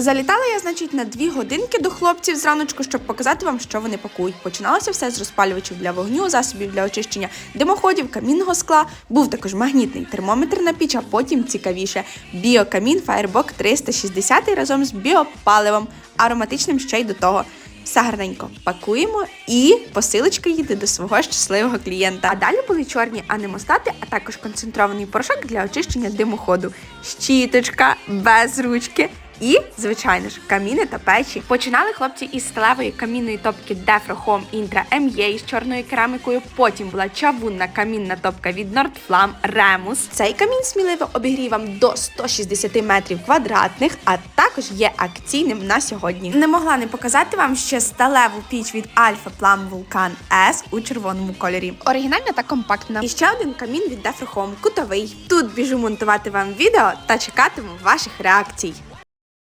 Залітала я, значить, на дві годинки до хлопців зраночку, щоб показати вам, що вони пакують. Починалося все з розпалювачів для вогню, засобів для очищення димоходів, камінного скла. Був також магнітний термометр на піч, а потім цікавіше біокамін Firebox 360 разом з біопаливом, ароматичним ще й до того. Все гарненько пакуємо і посилочка їде до свого щасливого клієнта. А далі були чорні анемостати, а також концентрований порошок для очищення димоходу, щіточка без ручки. І, звичайно ж, каміни та печі. Починали хлопці із сталевої камінної топки Defro Home Intra MA з чорною керамікою. Потім була чавунна камінна топка від Nordflam Remus. Цей камін сміливо обігріє вам до 160 метрів квадратних, а також є акційним на сьогодні. Не могла не показати вам ще сталеву піч від Alpha Plum Vulcan S у червоному кольорі. Оригінальна та компактна. І ще один камін від Defro Home, кутовий. Тут біжу монтувати вам відео та чекатиму ваших реакцій.